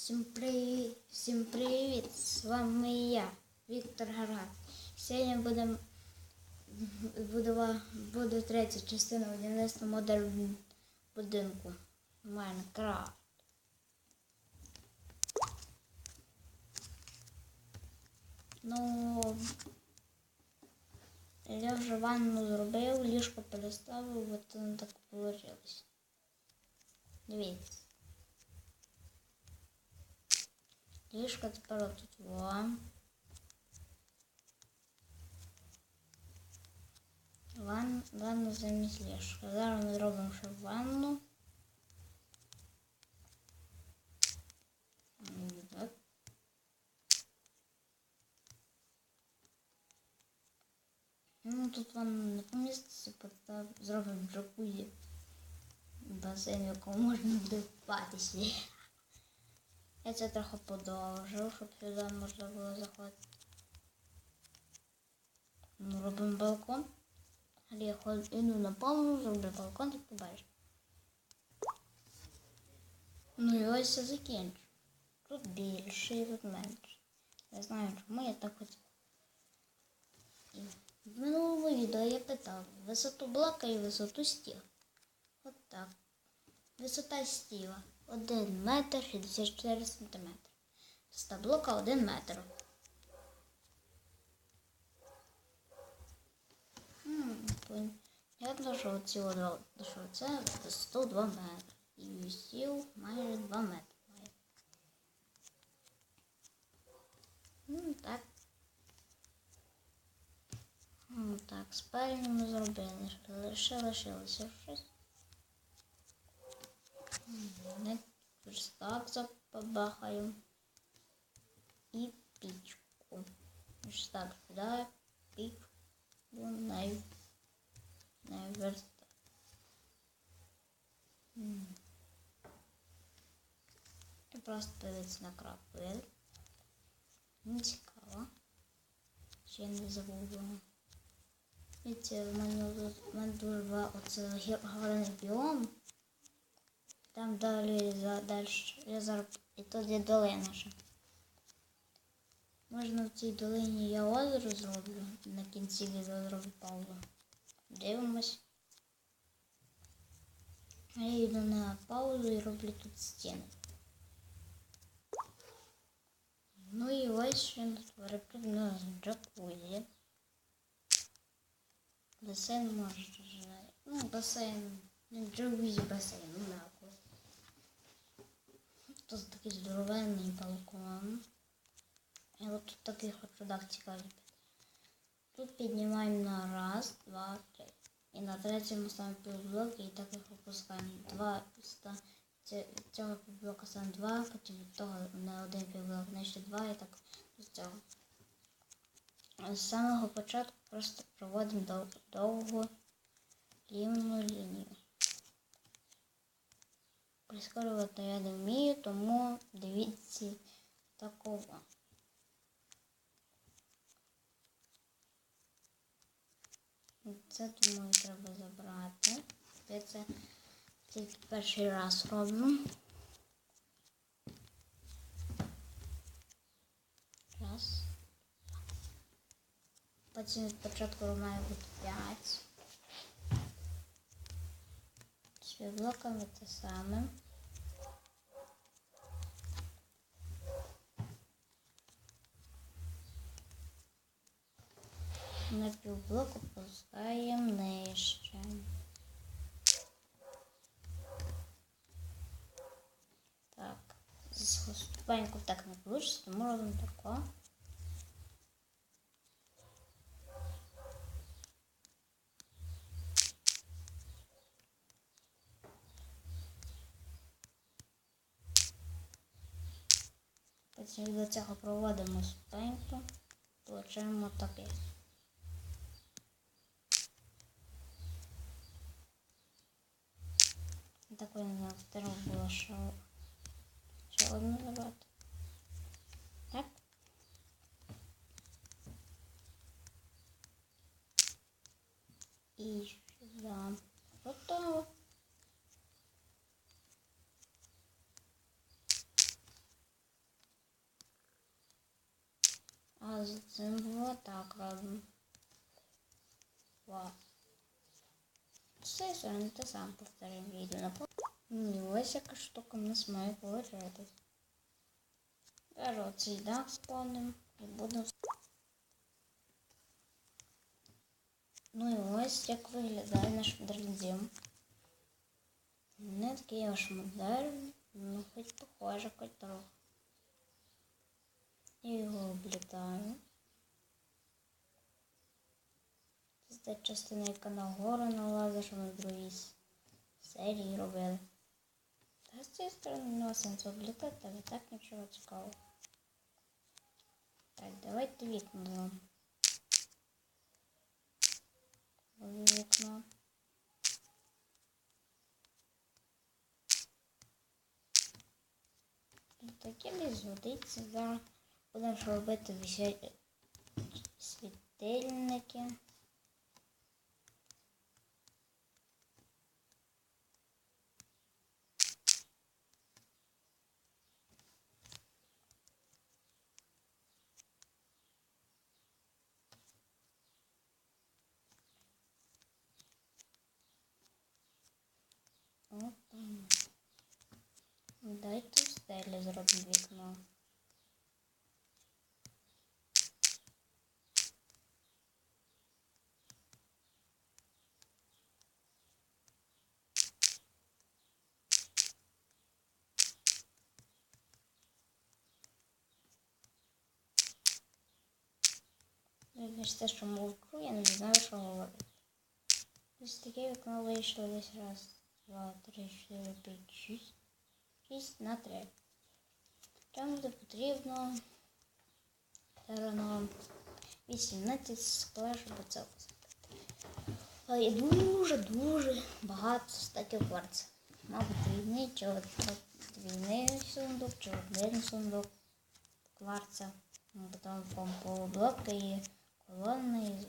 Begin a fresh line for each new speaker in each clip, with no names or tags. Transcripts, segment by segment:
Всім привіт, всім привіт! З вами я, Віктор Гаргат. Сьогодні будемо будова, буде третя частина будівництва модельного будинку Майнкрафт. Ну, я вже ванну зробив, ліжко переставив, от воно так вийшло. Дивіться. Ліжко тепер отут во. Ван, ванну замість ліжка. Зараз ми зробимо ще ванну. М, Так. Ну, тут ванна не поміститься, постав, зробимо джакузі. Басейн, в якому можна буде купатися. Я це трохи подовжив, щоб сюди можна було заходити. Ну, робимо балкон. Але я ходжу іду на повну, зроблю балкон і побачу. Ну і ось я закінчу. Тут більше і тут менше. Не знаю, чому я так хотів. І в минулому відео я питав висоту блока і висоту стіл. От так. Висота стіла 1 метр 64 сантиметри. Висота блока 1 метр. Понятно, що ці два, що це 102 метри. І стіл майже 2 метри. Ну, так. Ну, так, спальню ми зробили. Лише лишилося щось. Не верстак побахаю. І пічку. Верстак сюди, пічку на, на верстак. М. Просто дивитися на крапель. Не цікаво. Ще не забула. Видите, в мене, тут- два оце гарний біом. Там далі за дальше. Я і тут є долина ще. Можна в цій долині я озеро зроблю. На кінці відео зроблю паузу. Дивимось. Я йду на паузу і роблю тут стіни. Ну і ось тут у нас джакузі. Басейн може. Ну, басейн. Джакузі басейн, ну нахуй. Тут такий здоровенний балкон. І от тут такий хочу дах цікавий. Тут піднімаємо на раз, два, три. І на третьому ставимо півблоки і так їх опускаємо. Два цього півблока ставимо два, потім від того на один півблок, нижче два і так з цього. З самого початку просто проводимо довгу рівну лінію. Прискорювати я не вмію, тому дивіться такого. Це думаю треба забрати. Я це тільки перший раз роблю. Раз. Потім від початку має бути 5. З блоками те саме. На півблоку пускаємо нижче. Так, з ступеньку так не вийде, тому робимо тако. Потім до цього проводимо ступеньку, получаємо таке. Такой на втором было шоу. Ще одну забрати. Так. І сюди. Готово. А з цим вот так робимо. Вау. З цієї сторони те саме повторюємо відео на Ну і ось яка штука в нас має получитись. Зараз цей дах спавним і. Ну і ось як виглядає наш модернізм. Не такий аж модерн, ну хоч похоже, хоч трохи. Я його облітаю. Це та частина, яка на гору налазить, що ми в другій серії робили. Та з цієї сторони нема сенсу облітати, але так нічого цікавого. Так, давайте вікна зробимо. Вікна. Таке десь годиться. Зараз будемо робити світильники. Стелі зробимо вікно. Вибачте, що мовчу, я не знаю, що говорити. Ось таке вікно вийшло десь раз, два, три, чотири, п'ять, шість. 6 на 3. Там буде потрібно 18 скла, щоб це посадити. Але є дуже-дуже багато статів кварцу. Мабуть, двійний чи двійний сундук, чи один сундук кварца. Ну, Потім полублоки і колони,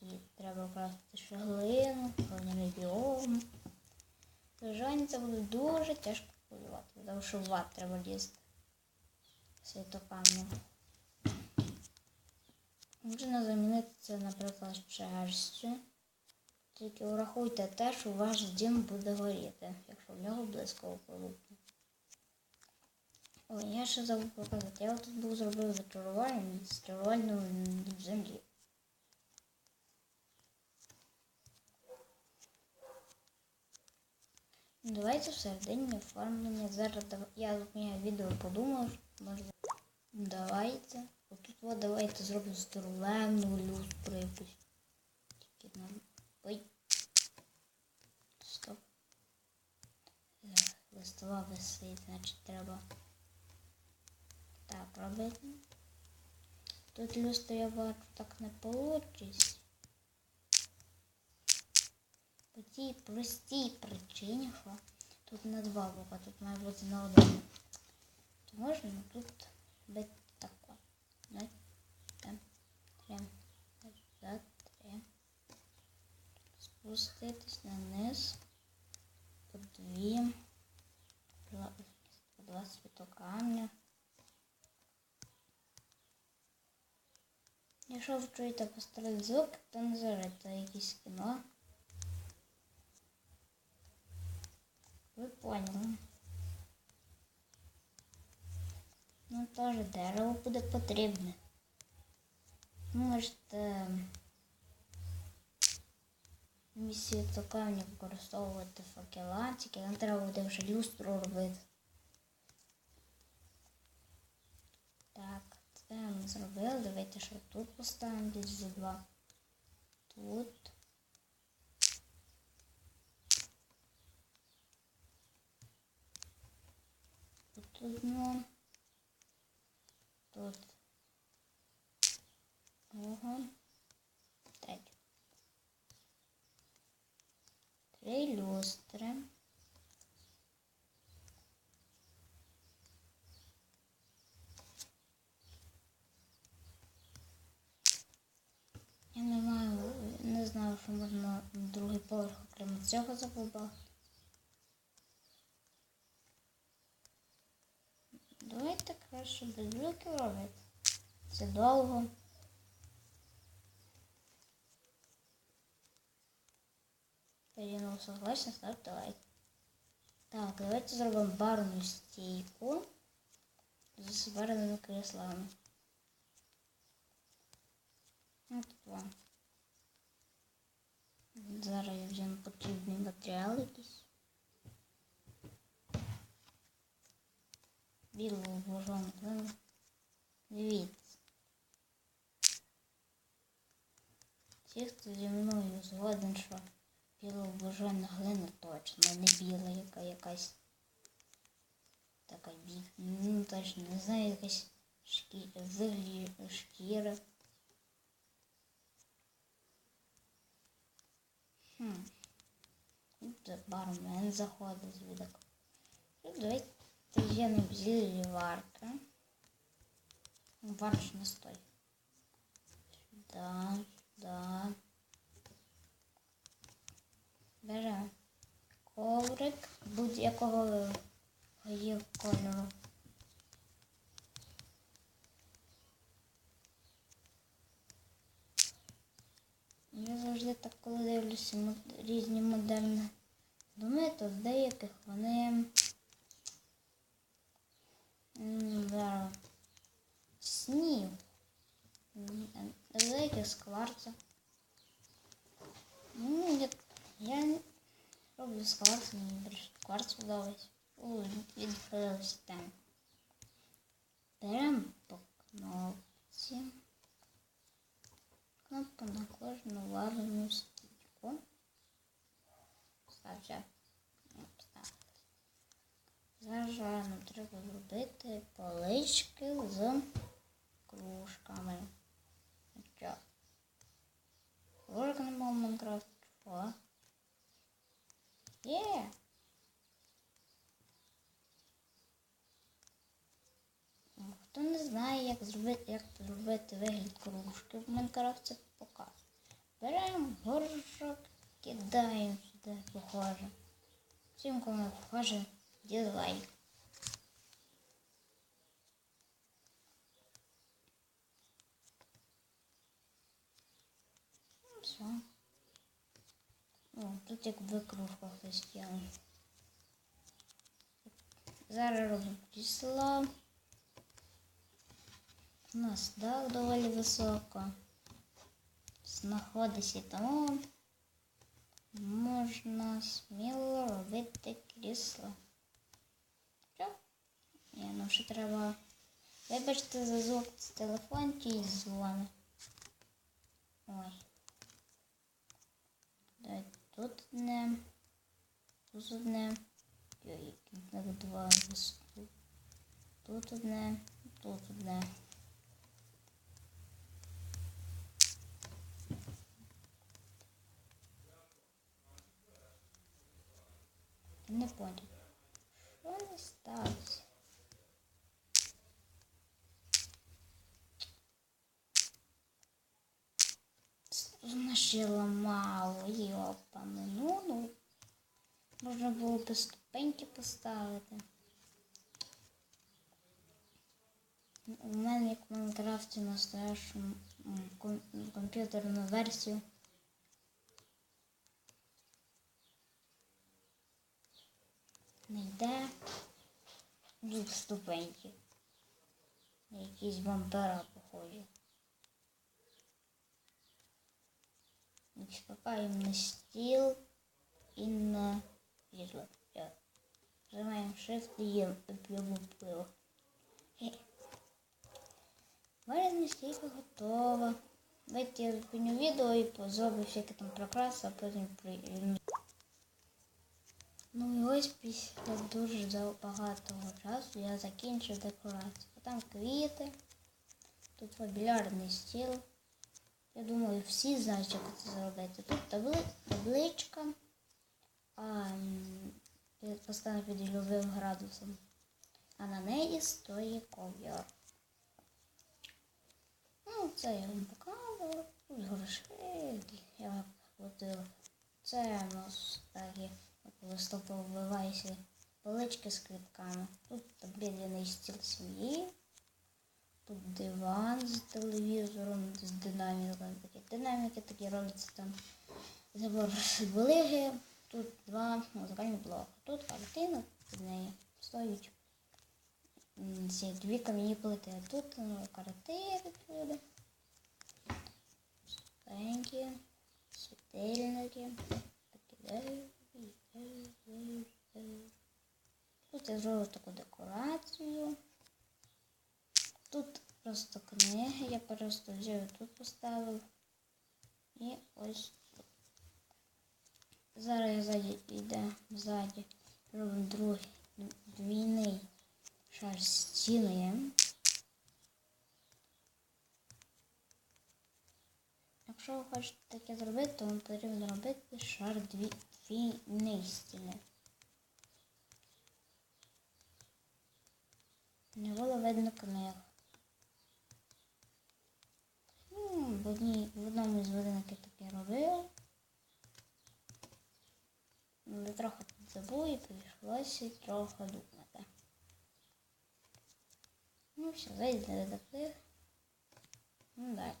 і, і треба крафтити ще глину, глиняний біом. Звичайно, це буде дуже тяжко полювати, тому що ват треба лізти. Світокам'я. Можна замінити це, наприклад, шерстю. Тільки врахуйте те, що ваш дім буде горіти, якщо в нього близько полупне. Ой, я ще забув показати. Я тут був зробив зачарування з чарувальної землі. Давайте всередині оформлення. Зараз я зупиняю відео подумав, може. Давайте. Отут от давайте зробимо здоровенну люстру якусь. Тільки нам. Ой. Стоп. Листова висить, значить треба. Так, робити. Тут люстра я бачу так не получиться. По тій простій причині, що тут на два бока, тут має бути на один. То можна тут бити тако. Три. Спуститись на низ. По дві. Два, два світокамня. Якщо ви чуєте постріл звук, то не зарите якесь кіно. Ви поняли. Ну, теж дерево буде потрібне. Можете місію камня використовувати факела, тільки нам треба буде вже люстру робити. Так, це ми зробили. Давайте ще тут поставимо десь за два. Тут. Одно. Тут. Ого. Третє. Три люстри. Я не маю, не знаю, що можна другий поверх окремо цього забудувати. Давайте краще без люків робити. Це довго. Переносу согласен, ставте лайк. Так, давайте зробимо барну стійку з барними креслами. От вам. Зараз я візьму потрібний матеріал якийсь. Божану глину. Дивіться. Ті, хто зі мною згоден, що біло-божена глина точно, не біла, яка якась така бі... Ну, точно, не знаю, якась шкі... виглі... шкіра. Хм. Тут бармен заходить звідок. Ну, давайте з'єднемо зіллі варки. Варш не стой. Сюда, сюда. Беремо коврик будь-якого є кольору. Я завжди так, коли дивлюся різні модельні доми, то з деяких вони м, зараз снів. М, а З деяких з кварцу. Ну, я, я не роблю з кварцу, мені більше кварц подобається. Ой, відхилився там. Беремо по кнопці. Кнопку на кожну варну стійку. Стався. Зараз нам треба зробити полички з кружками. Що? Ложок нема в Майнкрафт. Є! Хто не знає, як зробити, як зробити вигляд кружки в Майнкрафті, показую. Беремо горшок, кидаємо сюди похоже. Всім, кому похоже, дизлайк. Все. О, тут як в хтось кинув. Зараз робимо числа. У нас дах доволі високо. Знаходиться тому можна сміло робити крісло. Що? Ні, ну ще треба. Вибачте за звук з телефон чи з дзвони. Ой. Тут одне. Тут одне. Так два. Тут одне, тут одне. Не понял. Що не сталося? Вона ще ламала, йопане. Ну, ну. Можна було би ступеньки поставити. У мене як в Майнкрафті настоящу комп'ютерну версію. Не йде двох ступеньки. Якісь бампера похожі. Чекаємо на стіл і на. Все. Нажимаємо Shift їм п'ємо пиво. Хе. Варена готова. Давайте я зупиню відео і зроблю всякі там прикраси, а потім при... Ну і ось після дуже багатого часу я закінчив декорацію. Там квіти, тут більярдний стіл. Я думаю, всі знають, як це зробити. Тут табли... табличка, а м, під- любим градусом. А на неї стоїть ков'яр. Ну, це я вам показувала. Гроші я платила. Це у нас такі листопад вбивається полички з квітками. Тут обідяний стіл сім'ї. Тут диван з телевізором, з динаміком. Такі динаміки такі робляться там. Забор велиги. Тут два музикальні блоки. Тут картина, під нею стоять м, ці дві кам'яні плити. Тут е, картини люди. Стенькі, світильники. Тут я зроблю таку декорацію. Тут просто книги, я просто взяв тут поставив. І ось тут. Зараз я йде ззаді. Робимо другий двійний шар стіни. Якщо ви хочете таке зробити, то вам потрібно робити шар дві, двійний стіни. Не було видно книг. Ну, в, одній, в одному з будинків таке робив. Але трохи забув і прийшлося трохи думати. Ну все, зайдемо до книг. Ну далі.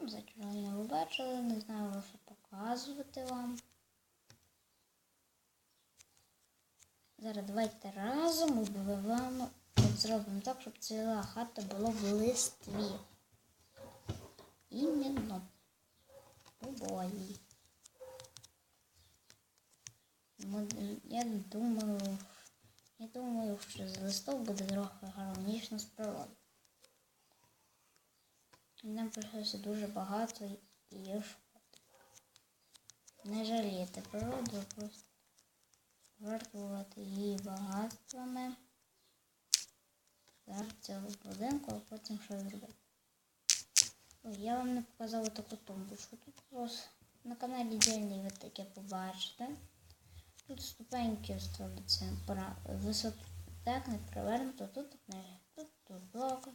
Ну, Зачарування ви бачили, не знаю, що показувати вам. Зараз давайте разом убиваємо, от зробимо так, щоб ціла хата була в листві. Іменно у бої. Ми- Я думаю, я думаю, що з листов буде трохи гармонічно з природи. Нам прийшлося дуже багато її шкоди. Не жаліти природу, просто жертвувати її багатствами. Зараз цього будинку, а потім що зробити. Ой, я вам не показала таку тумбочку. Тут просто на каналі Дільний ви таке побачите. Тут ступеньки ставляться висоту так не привернуто, тут книги, тут, тут блоки.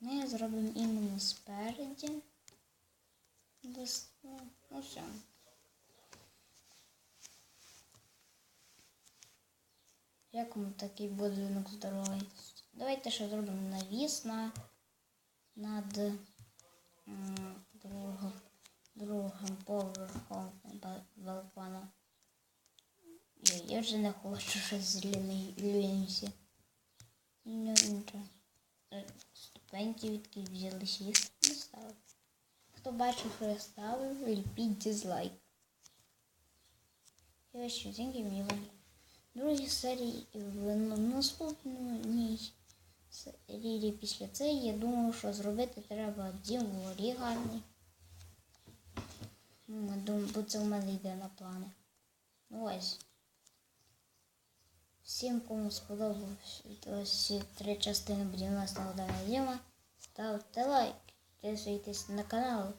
Ми зробимо іменно спереді. Ну, ну все. Як вам такий будинок здоровий? Давайте ще зробимо навіс на над другим, другим поверхом ба- балкона. Я, вже не хочу щось з лінці. Ну, нічого. Ступеньки відки взялись їх не ставив. Хто бачив, я ставив, ліпіть дизлайк. І ось що, деньги мені вам. Другій серії в наступній серії після цієї я думаю, що зробити треба дім горі гарний. Думаю, бо це в мене йде на плани. Ну ось. Всім, кому сподобалось три частини будівництва Дана Діма, ставте лайк, підписуйтесь на канал.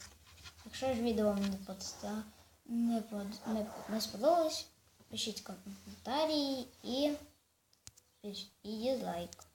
Якщо ж відео вам не, подста... не, под... не, не сподобалось, пишіть коментарі і, і дизлайк.